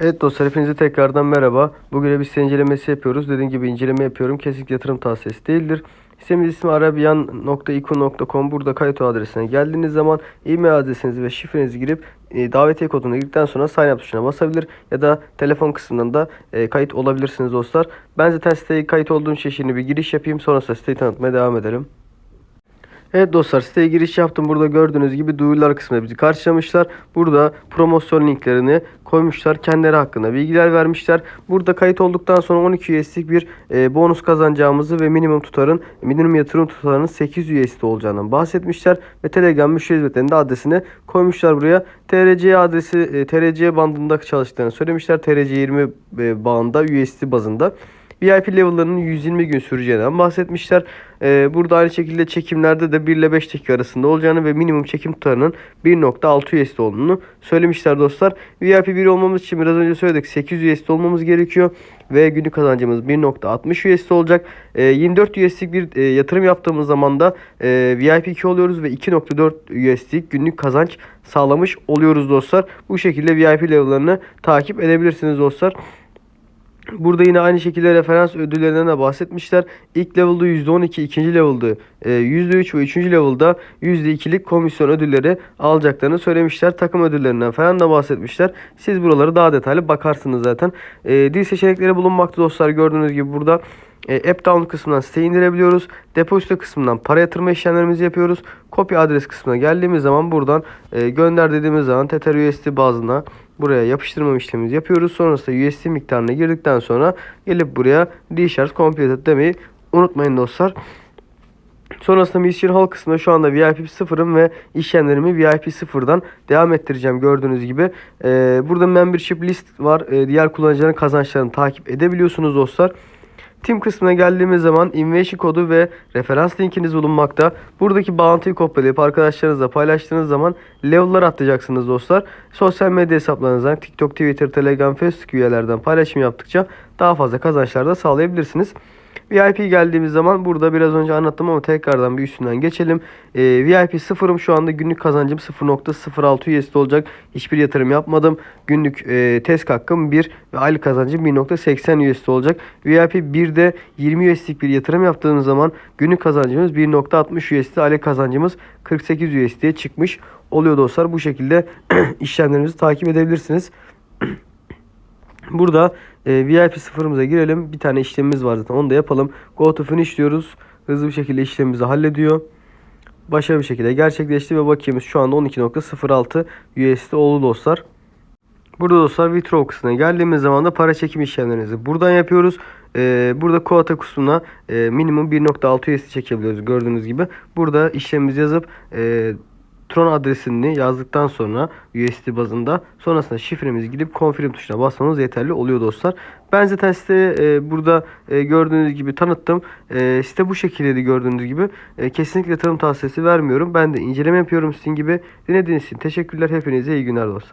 Evet dostlar hepinize tekrardan merhaba. Bugün bir site incelemesi yapıyoruz. Dediğim gibi inceleme yapıyorum. Kesinlikle yatırım tavsiyesi değildir. Sitemiz ismi arabian.iku.com Burada kayıt adresine geldiğiniz zaman e-mail adresinizi ve şifrenizi girip e, davetiye kodunu girdikten sonra sign up tuşuna basabilir ya da telefon kısmından da e, kayıt olabilirsiniz dostlar. Ben zaten siteye kayıt olduğum için bir giriş yapayım. Sonrasında siteyi tanıtmaya devam edelim. Evet dostlar siteye giriş yaptım. Burada gördüğünüz gibi duyurular kısmında bizi karşılamışlar. Burada promosyon linklerini koymuşlar. Kendileri hakkında bilgiler vermişler. Burada kayıt olduktan sonra 12 USD'lik bir e, bonus kazanacağımızı ve minimum tutarın minimum yatırım tutarının 8 USD olacağından bahsetmişler. Ve Telegram müşteri hizmetlerinin de adresini koymuşlar buraya. TRC adresi e, TRC bandında çalıştıklarını söylemişler. TRC 20 e, bağında USD bazında. VIP level'larının 120 gün süreceğinden bahsetmişler. Ee, burada aynı şekilde çekimlerde de 1 ile 5 dakika arasında olacağını ve minimum çekim tutarının 1.6 USD olduğunu söylemişler dostlar. VIP 1 olmamız için biraz önce söyledik 8 USD olmamız gerekiyor ve günlük kazancımız 1.60 USD olacak. Ee, 24 USD'lik bir e, yatırım yaptığımız zaman da e, VIP 2 oluyoruz ve 2.4 USD'lik günlük kazanç sağlamış oluyoruz dostlar. Bu şekilde VIP level'larını takip edebilirsiniz dostlar. Burada yine aynı şekilde referans ödüllerinden de bahsetmişler. İlk level'da %12, ikinci level'da e, %3 ve üçüncü level'da %2'lik komisyon ödülleri alacaklarını söylemişler. Takım ödüllerinden falan da bahsetmişler. Siz buraları daha detaylı bakarsınız zaten. E, dil seçenekleri bulunmakta dostlar. Gördüğünüz gibi burada e, App Download kısmından site indirebiliyoruz. Depozito kısmından para yatırma işlemlerimizi yapıyoruz. Kopya adres kısmına geldiğimiz zaman buradan e, gönder dediğimiz zaman Tether USD bazına buraya yapıştırma işlemimizi yapıyoruz. Sonrasında USD miktarına girdikten sonra gelip buraya Recharge Completed demeyi unutmayın dostlar. Sonrasında Mission Hall kısmında şu anda VIP 0'ım ve işlemlerimi VIP 0'dan devam ettireceğim gördüğünüz gibi. Ee, burada membership list var. Ee, diğer kullanıcıların kazançlarını takip edebiliyorsunuz dostlar. Team kısmına geldiğimiz zaman invitation kodu ve referans linkiniz bulunmakta. Buradaki bağlantıyı kopyalayıp arkadaşlarınızla paylaştığınız zaman level'lar atlayacaksınız dostlar. Sosyal medya hesaplarınızdan TikTok, Twitter, Telegram, Facebook üyelerden paylaşım yaptıkça daha fazla kazançlar da sağlayabilirsiniz. VIP geldiğimiz zaman burada biraz önce anlattım ama tekrardan bir üstünden geçelim. Ee, VIP sıfırım şu anda günlük kazancım 0.06 USD olacak. Hiçbir yatırım yapmadım. Günlük e, test hakkım 1 ve aylık kazancım 1.80 USD olacak. VIP 1'de 20 USD'lik bir yatırım yaptığımız zaman günlük kazancımız 1.60 USD, aylık kazancımız 48 USD'ye çıkmış oluyor dostlar. Bu şekilde işlemlerimizi takip edebilirsiniz. Burada e, VIP sıfırımıza girelim. Bir tane işlemimiz var zaten. Onu da yapalım. Go to finish diyoruz. Hızlı bir şekilde işlemimizi hallediyor. Başarılı bir şekilde gerçekleşti ve bakiyemiz şu anda 12.06 USD oldu dostlar. Burada dostlar withdraw kısmına geldiğimiz zaman da para çekim işlemlerimizi buradan yapıyoruz. Ee, burada quota kısmına e, minimum 1.6 USD çekebiliyoruz gördüğünüz gibi. Burada işlemimizi yazıp e, Tron adresini yazdıktan sonra USD bazında sonrasında şifremizi gidip confirm tuşuna basmamız yeterli oluyor dostlar. Ben zaten site e, burada e, gördüğünüz gibi tanıttım. E, site bu şekildeydi gördüğünüz gibi. E, kesinlikle yatırım tavsiyesi vermiyorum. Ben de inceleme yapıyorum sizin gibi. Dinlediğiniz için teşekkürler. Hepinize iyi günler dostlar.